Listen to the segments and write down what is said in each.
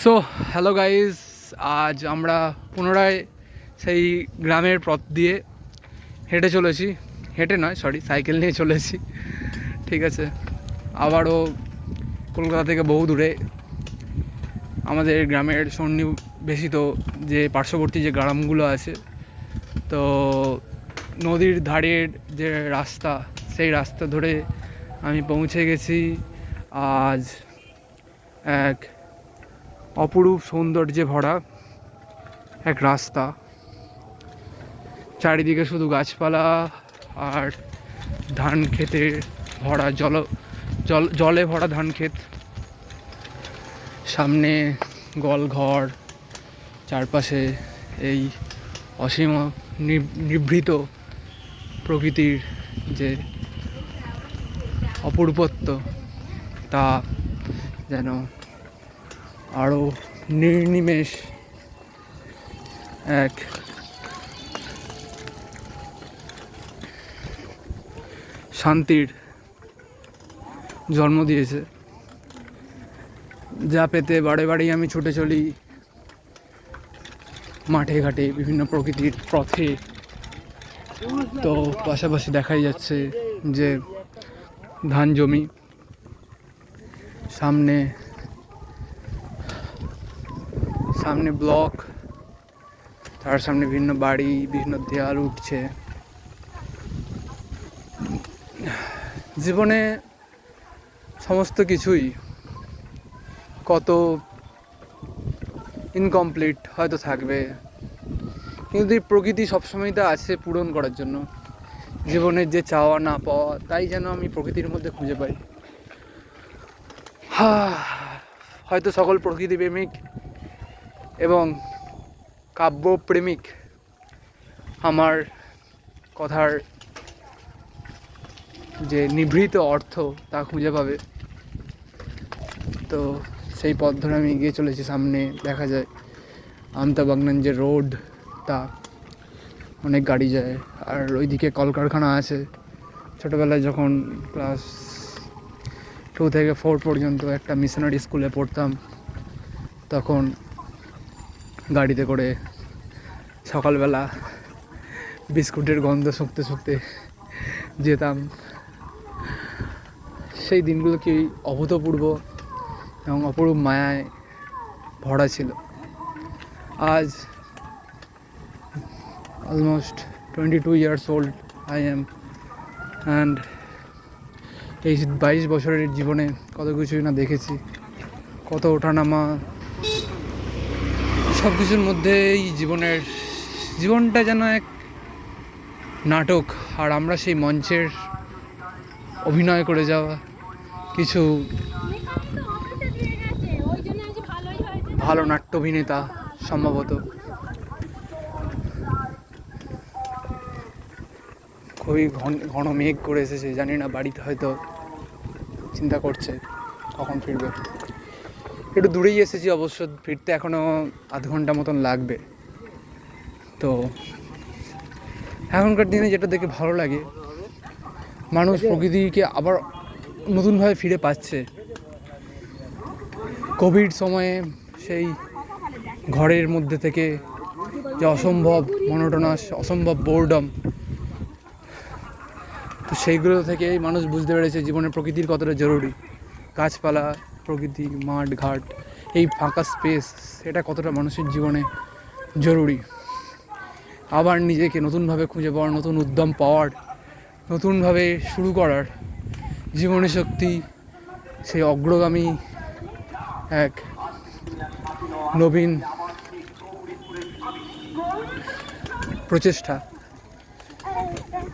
So hello guys আজ আমরা পুনরায় সেই গ্রামের পথ দিয়ে হেঁটে চলেছি। হেঁটে নয় সরি সাইকেল নিয়ে চলেছি। ঠিক আছে, আবারও কলকাতা থেকে বহু দূরে। আমাদের গ্রামের সন্নিবেশিত যে পার্শ্ববর্তী যে গ্রামগুলো আছে, তো নদীর ধারের যে রাস্তা, সেই রাস্তা ধরে আমি পৌঁছে গেছি। আজ এক অপরূপ সৌন্দর্যে ভরা এক রাস্তা। চারিদিকে শুধু গাছপালা আর ধান ক্ষেতে ভরা জল জল, জলে ভরা ধান ক্ষেত। সামনে গলঘর চারপাশে এই অসীম নিভৃত প্রকৃতির যে অপরূপত্ব, তা যেন আরও নির্নিমেষ এক। শান্তির জন্ম দিয়েছে। যা পেতে বারে বারেই আমি ছুটে চলি মাঠে ঘাটে বিভিন্ন প্রকৃতির পথে। তো পাশাপাশি দেখাই যাচ্ছে যে ধান জমি সামনে সামনে ব্লক, তার সামনে বিভিন্ন বাড়ি বিভিন্ন দেয়াল উঠছে। জীবনে সমস্ত কিছুই কত ইনকমপ্লিট হয়তো থাকবে, কিন্তু এই প্রকৃতি সবসময় তা আছে পূরণ করার জন্য। জীবনের যে চাওয়া না পাওয়া, তাই যেন আমি প্রকৃতির মধ্যে খুঁজে পাই। হয়তো সকল প্রকৃতি প্রেমিক এবং কাব্যপ্রেমিক আমার কথার যে নিভৃত অর্থ তা খুঁজে পাবে। তো সেই পথ ধরে আমি এগিয়ে চলেছি, সামনে দেখা যায় আমতা বাগনান যে রোড, তা অনেক গাড়ি যায়। আর ওইদিকে কলকারখানা আছে। ছোটোবেলায় যখন ক্লাস টু থেকে ফোর পর্যন্ত একটা মিশনারি স্কুলে পড়তাম, তখন গাড়িতে করে সকালবেলা বিস্কুটের গন্ধ শুঁকতে শুঁকতে যেতাম। সেই দিনগুলো কি অভূতপূর্ব এবং অপরূপ মায়ায় ভরা ছিল। আজ almost twenty two years old I am and এই বাইশ বছরের জীবনে কত কিছুই না দেখেছি। কত ওঠানামা সব কিছুর মধ্যেই জীবনের, জীবনটা যেন এক নাটক। আর আমরা সেই মঞ্চের অভিনয় করে যাওয়া কিছু ভালো নাট্য অভিনেতা সম্ভবত। খুবই ঘন ঘন মেঘ করে এসেছে, জানি না বাড়িতে হয়তো চিন্তা করছে কখন ফিরবে। একটু দূরেই এসেছি অবশ্য, ফিরতে এখনও আধ ঘণ্টা মতন লাগবে। তো এখনকার দিনে যেটা দেখে ভালো লাগে, মানুষ প্রকৃতিকে আবার নতুনভাবে ফিরে পাচ্ছে। কোভিড সময়ে সেই ঘরের মধ্যে থেকে যে অসম্ভব মনোটনাস, অসম্ভব বোর্ডম তো সেইগুলো থেকেই মানুষ বুঝতে পেরেছে জীবনে প্রকৃতির কতটা জরুরি। গাছপালা প্রকৃতি, মাঠ, ঘাট, এই ফাঁকা স্পেস এটা কতটা মানুষের জীবনে জরুরি? আবার নিজেকে নতুনভাবে খুঁজে পাওয়ার, নতুন উদ্যম পাওয়ার, নতুনভাবে শুরু করার জীবনী শক্তি সেই অগ্রগামী এক নবীন প্রচেষ্টা।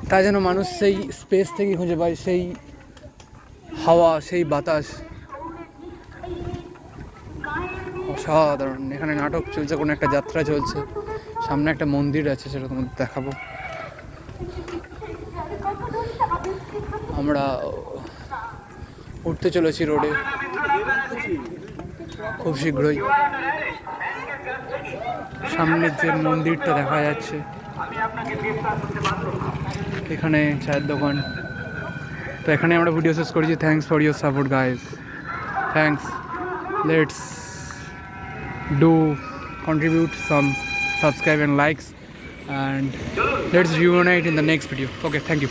তা যেন মানুষ সেই স্পেস থেকে খুঁজে পায়, সেই হাওয়া, সেই বাতাস অসাধারণ। এখানে নাটক চলছে, কোনো একটা যাত্রা চলছে। সামনে একটা মন্দির আছে, সেটা তোমাদের দেখাবো। আমরা উঠতে চলেছি রোডে। খুব শীঘ্রই। সামনের যে মন্দিরটা দেখা যাচ্ছে, এখানে চায়ের দোকান। তো এখানে আমরা ভিডিও শেষ করেছি। Thanks for your support guys thanks let's do contribute some subscribe and likes. And let's reunite in the next video. Okay thank you